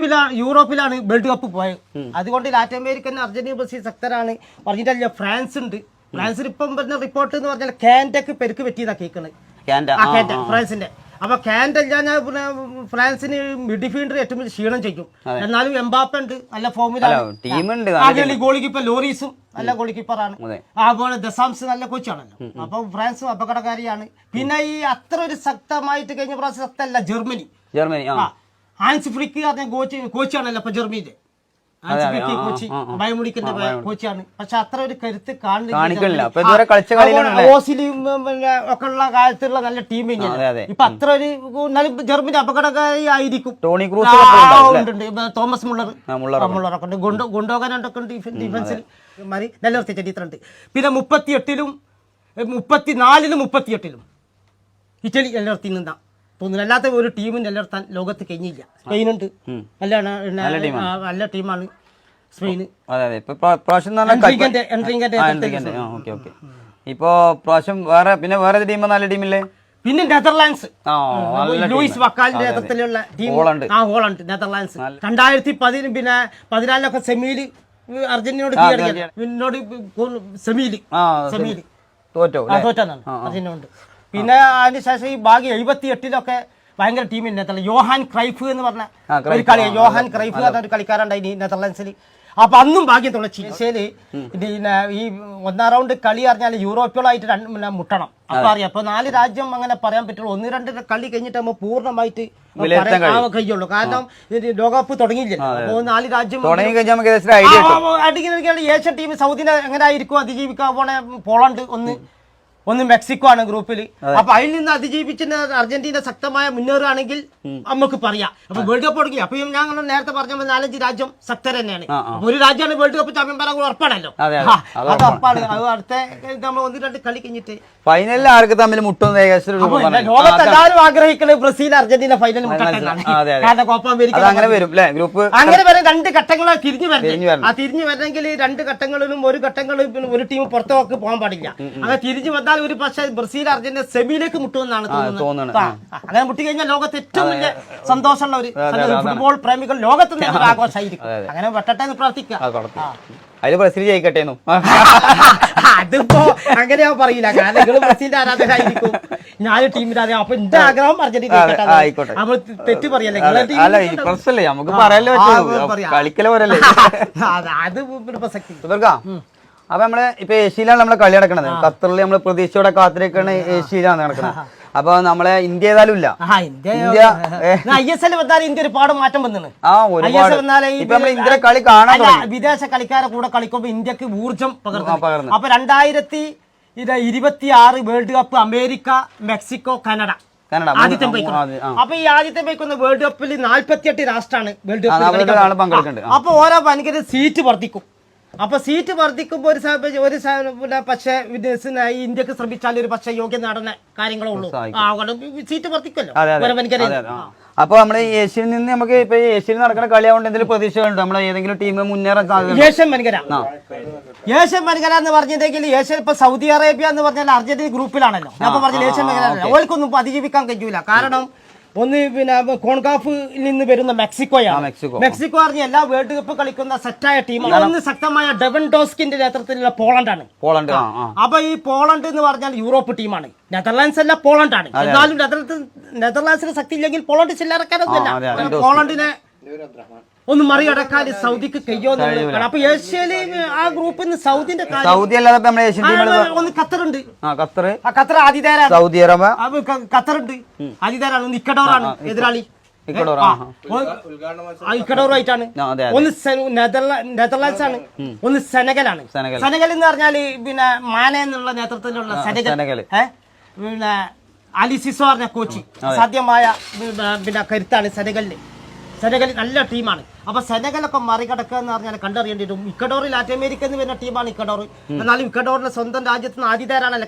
യൂറോപ്പിലാ- യൂറോപ്പിലാണ് world cup പോയത്. അതുകൊണ്ട് Latin American Argentina Brazil ശക്തരാണ് പറഞ്ഞിട്ടല്ല ഫ്രാൻസ് ഉണ്ട്. ഫ്രാൻസിൽ ഇപ്പം വരുന്ന റിപ്പോർട്ട് എന്ന് പറഞ്ഞാൽ കാൻഡക്ക് പെരുക്ക് പറ്റിയതാ കേൾക്കുന്നത്. ഫ്രാൻസിന്റെ. അപ്പൊ കാൻഡ് ഞാൻ ഫ്രാൻസിന് മിഡ്ഫീൽഡർ ഏറ്റവും വലിയ ക്ഷീണം ചെയ്യും. എന്നാലും എംബാപ്പ ഉണ്ട്. നല്ല ഫോമിലാണ് ഗോളി കീപ്പർ ലോറീസും നല്ല ഗോളി കീപ്പറാണ് അതെ. അതുപോലെ ദസാംസ് നല്ല കോച്ചാണല്ലോ. അപ്പൊ ഫ്രാൻസും അപകടകാരിയാണ്. പിന്നെ ഈ അത്ര ഒരു ശക്തമായിട്ട് കഴിഞ്ഞ പ്രാവശ്യം ശക്തമല്ല ജർമ്മനി. ജർമ്മനി ഹാൻസ് ഫ്ലിക്ക് അദ്ദേഹം കോച്ച് കോച്ചാണല്ലോ ഇപ്പൊ ജർമ്മനിയിലെ. ആ. ബയോമുണിക്കിന്റെ കോച്ചാണ്. പക്ഷെ അത്ര ഒരു കരുത്ത് കാണുന്നില്ല അപ്പൊ? ഓസിലും പിന്നെ ഒക്കെ ഉള്ള കാലത്തുള്ള നല്ല ടീം. ഇപ്പൊ അത്ര ഒരു എന്നാലും ജർമ്മനി അപകടകാരി ആയിരിക്കും. Toni Kroos. Thomas Müller. മുള്ളറൊക്കെ ഉണ്ട്. ഗുണ്ടോ ഉണ്ട് ഡിഫ- ഡിഫൻസിൽ മാറി. നിലനിർത്തിയ ചരിത്രമുണ്ട് പിന്നെ മുപ്പത്തി എട്ടിലും മുപ്പത്തി നാലിലും മുപ്പത്തി എട്ടിലും ഇറ്റലി നിലനിർത്തി നിന്നാ തോന്നുന്നു അല്ലാത്ത ഒരു ടീമും നിലനിർത്താൻ ലോകത്ത് കഴിഞ്ഞില്ല. സ്പെയിനുണ്ട്. ആ, നല്ല ടീമാണ് സ്പെയിന്. ഇപ്പൊ പ്രാ- പ്രാവശ്യം വേറെ പിന്നെ വേറെ ടീം നല്ല ടീമില്ലേ പിന്നെ നെതർലാൻഡ്സ്. നല്ല ലൂയിസ് വക്കാലിന്റെ നേതൃത്വത്തിലുള്ള ടീം. ആ ഹോളണ്ട് നെതർലാൻഡ്സ്. രണ്ടായിരത്തി പതിന് പിന്നെ പതിനാലിലൊക്കെ സെമിയിൽ അർജന്റീനയോട് കീഴടക്കിയത് പിന്നോട് സെമിയിൽ. ആ സെമിയിൽ. തോറ്റോ തോറ്റാന്നാണ്. അർജന്റീന പിന്നെ അതിനുശേഷം ഈ ബാക്കി എഴുപത്തി എട്ടിലൊക്കെ ഭയങ്കര ടീം നെതർലാൻഡ് യോഹാൻ ക്രൈഫ് എന്ന് പറഞ്ഞ ഒരു കളി യോഹാൻ ക്രൈഫ്. പറഞ്ഞ ഒരു കളിക്കാരുണ്ടായി നെതർലൻഡ്സിൽ അപ്പൊ അന്നും ഭാഗ്യം തുളച്ചി. ചികിത്സയിൽ പിന്നെ ഈ ഒന്നാം റൗണ്ട് കളി അറിഞ്ഞാൽ യൂറോപ്പികളായിട്ട് രണ്ട് പിന്നെ മുട്ടണം. അപ്പൊ അറിയാം. അപ്പൊ നാല് രാജ്യം അങ്ങനെ പറയാൻ പറ്റുള്ളൂ. ഒന്ന് രണ്ട് കളി കഴിഞ്ഞിട്ട് നമ്മൾ പൂർണമായിട്ട് കഴിയുള്ളൂ. കാരണം ലോകകപ്പ് തുടങ്ങിയില്ലല്ലോ അപ്പൊ നാല് രാജ്യം അടിക്കുന്ന ഏഷ്യൻ ടീം സൗദിനെ എങ്ങനെ ആയിരിക്കും? അതിജീവിക്കാൻ പോണേ? പോളണ്ട് ഒന്ന് ഒന്ന് മെക്സിക്കോ ആണ് ഗ്രൂപ്പിൽ അപ്പൊ അതിൽ നിന്ന് അതിജീവിച്ച് അർജന്റീന ശക്തമായ മുന്നേറുകയാണെങ്കിൽ നമുക്ക് പറയാം. അപ്പൊ വേൾഡ് കപ്പ് തുടങ്ങി. അപ്പൊ ഞാൻ നേരത്തെ പറഞ്ഞ നാലഞ്ച് രാജ്യം ശക്തർ തന്നെയാണ്. ഒരു രാജ്യമാണ് വേൾഡ് കപ്പ് ചാമ്പ്യൻ പറയാൻ ഉറപ്പാണല്ലോ. അതെ, ഉറപ്പാണ്. അത് അടുത്ത നമ്മൾ ഒന്ന് രണ്ട് കളി കഴിഞ്ഞിട്ട്. ഫൈനലിൽ ആർക്ക് തമ്മിൽ രൂപം ലോകത്ത് എല്ലാവരും ആഗ്രഹിക്കുന്നത് ബ്രസീൽ അർജന്റീന ഫൈനൽ. കാരണം കോപ്പ അമേരിക്ക അങ്ങനെ വരും ഗ്രൂപ്പ് അങ്ങനെ വരെ രണ്ട് ഘട്ടങ്ങളാണ് തിരിഞ്ഞു വരണം. ആ തിരിഞ്ഞു വരണമെങ്കിൽ രണ്ട് ഘട്ടങ്ങളിലും ഒരു ഘട്ടങ്ങളിലും ഒരു ടീം പുറത്തോക്ക് പോകാൻ പാടില്ല. അങ്ങനെ തിരിഞ്ഞു വന്നാൽ ഒരു പക്ഷേ ബ്രസീൽ അർജന്റീന സെമിയിലേക്ക് മുട്ടുമെന്നാണ് തോന്നുന്നത്. അങ്ങനെ മുട്ടി കഴിഞ്ഞാൽ ലോകത്ത് ഏറ്റവും വലിയ സന്തോഷമുള്ള ഒരു ഫുട്ബോൾ പ്രേമികൾ ലോകത്ത് നിന്ന് ആഘോഷമായിരിക്കും. അങ്ങനെ വെട്ടട്ടെ എന്ന് പ്രാർത്ഥിക്കാം അതിൽ ബ്രസീൽ ജയിക്കട്ടെ അതിപ്പോ അങ്ങനെ ഞാൻ പറയില്ല. കാരണം നിങ്ങൾ ബ്രസീലിന്റെ ആരാധകരായിരിക്കും. ഞാൻ ടീമിന്റെ ആരാധന അപ്പൊ എന്റെ ആഗ്രഹം അർജന്റീന ആയിക്കോട്ടെ. നമ്മൾ തെറ്റ് പറയല്ലേ? നമുക്ക് പറയല്ലേ ആ, കളിക്കല പോരല്ലേ? അത് പ്രസക്തി. അപ്പൊ നമ്മൾ ഇപ്പൊ ഏഷ്യയിലാണ് നമ്മളെ കളി നടക്കുന്നത് ഖത്തറിൽ നമ്മൾ പ്രതീക്ഷയോടെ കാത്തിരിക്കുന്ന ഏഷ്യയിലാണ് നടക്കുന്നത് അപ്പൊ നമ്മളെ ഇന്ത്യ ഏതായാലും ഇല്ല. India India. I S L വന്നാൽ ഇന്ത്യ ഒരുപാട് മാറ്റം വന്നിന്. ആ ഒരുപാട്. ഇപ്പൊ നമ്മൾ ഇന്ത്യയുടെ കളി കാണാൻ വിദേശ കളിക്കാരെ കൂടെ കളിക്കുമ്പോ ഇന്ത്യയ്ക്ക് ഊർജം പകർന്നു. അപ്പൊ രണ്ടായിരത്തി ഇത് ഇരുപത്തി ആറ് World Cup America Mexico Canada ആദ്യത്തെ. അപ്പൊ ഈ ആദ്യത്തെ ബൈക്കുന്ന വേൾഡ് കപ്പിൽ നാല്പത്തിയെട്ട് രാഷ്ട്രമാണ് വേൾഡ് കപ്പ്. അപ്പൊ ഓരോ ഭയങ്കര സീറ്റ് വർദ്ധിക്കും. അപ്പൊ സീറ്റ് വർദ്ധിക്കുമ്പോൾ ഒരു ഒരു പക്ഷേ വിദേശനായി ഇന്ത്യയ്ക്ക് ശ്രമിച്ചാൽ ഒരു പക്ഷേ യോഗ്യ നടന്ന കാര്യങ്ങളേ ഉള്ളൂ. സീറ്റ് വർദ്ധിക്കുമല്ലോ. അപ്പൊ നമ്മുടെ ഏഷ്യയിൽ നിന്ന് നമുക്ക് ഇപ്പൊ ഏഷ്യയിൽ നടക്കുന്ന കളിയാവുണ്ട് എന്തെങ്കിലും പ്രതീക്ഷകളുണ്ട്? നമ്മളെ ഏതെങ്കിലും ടീം മുന്നേറാൻ സാധ്യത ഏഷ്യൻ വൻകര. ഏഷ്യൻ വൻകര എന്ന് പറഞ്ഞിട്ടുണ്ടെങ്കിൽ ഏഷ്യൻ ഇപ്പൊ സൗദി അറേബ്യ എന്ന് പറഞ്ഞാൽ അർജന്റീന ഗ്രൂപ്പിലാണല്ലോ. ഞാൻ ഇപ്പൊ പറഞ്ഞ ഏഷ്യൻ വൻകര ഓൽക്കൊന്നും ഇപ്പൊ അതിജീവിക്കാൻ കഴിയൂല. കാരണം ഒന്ന് പിന്നെ കോൺകാഫിൽ നിന്ന് വരുന്ന മെക്സിക്കോയാണ്. മെക്സിക്കോ. മെക്സിക്കോ പറഞ്ഞ എല്ലാ വേൾഡ് കപ്പ് കളിക്കുന്ന സെറ്റായ ടീമാണ് ഒന്ന് ശക്തമായ ഡെവൻ ഡോസ്കിന്റെ നേതൃത്വത്തിലുള്ള പോളണ്ടാണ് പോളണ്ട് അപ്പൊ ഈ പോളണ്ട് എന്ന് പറഞ്ഞാൽ യൂറോപ്പ് ടീമാണ് നെതർലാൻഡ്സ് അല്ല പോളണ്ടാണ് എന്നാലും നെതർലാൻഡ് നെതർലാൻഡ്സിന് ശക്തി ഇല്ലെങ്കിൽ പോളണ്ട് ചില്ലറക്കാരൊന്നുമില്ല. പോളണ്ടിനെ ഒന്ന് മറികടക്കാൻ സൗദിക്ക് കയ്യോ അപ്പൊ ഏഷ്യയിൽ ആ ഗ്രൂപ്പിൽ നിന്ന് സൗദിന്റെ കാര്യം സൗദി അല്ലാതെ നമ്മുടെ ഏഷ്യൻ ഒന്ന് ഖത്തറുണ്ട്. ആ ഖത്തർ ആ ഖത്തർ ആതിഥേയരാണ്. സൗദി അറേബ്യ ആ, ഉണ്ട് ഒന്ന് ഇക്കഡോറാണ് എതിരാളി. ആ ഒന്ന് നെതർലാൻഡ്സ് ആണ് ഒന്ന് സെനഗലാണ്. സെനഗൽ. എന്ന് പറഞ്ഞാൽ പിന്നെ മാന എന്നുള്ള നേതൃത്വത്തിലുള്ള സെനഗൽ? പിന്നെ അലിസിസോ പറഞ്ഞ കോച്ച്. സാധ്യമായ പിന്നെ പിന്നെ കരുത്താണ് സെനഗലിന് സെനഗൽ നല്ല ടീമാണ്. അപ്പൊ സെനഗലൊക്കെ മറികടക്കുക എന്ന് പറഞ്ഞാൽ കണ്ടറിയേണ്ടി വരും. ഇക്കഡോറിൽ ലാറ്റിൻ അമേരിക്ക എന്ന് വരുന്ന ടീമാണ് ഇക്കഡോർ എന്നാലും ഇക്കഡോറിന്റെ സ്വന്തം രാജ്യത്തിന് നിന്ന്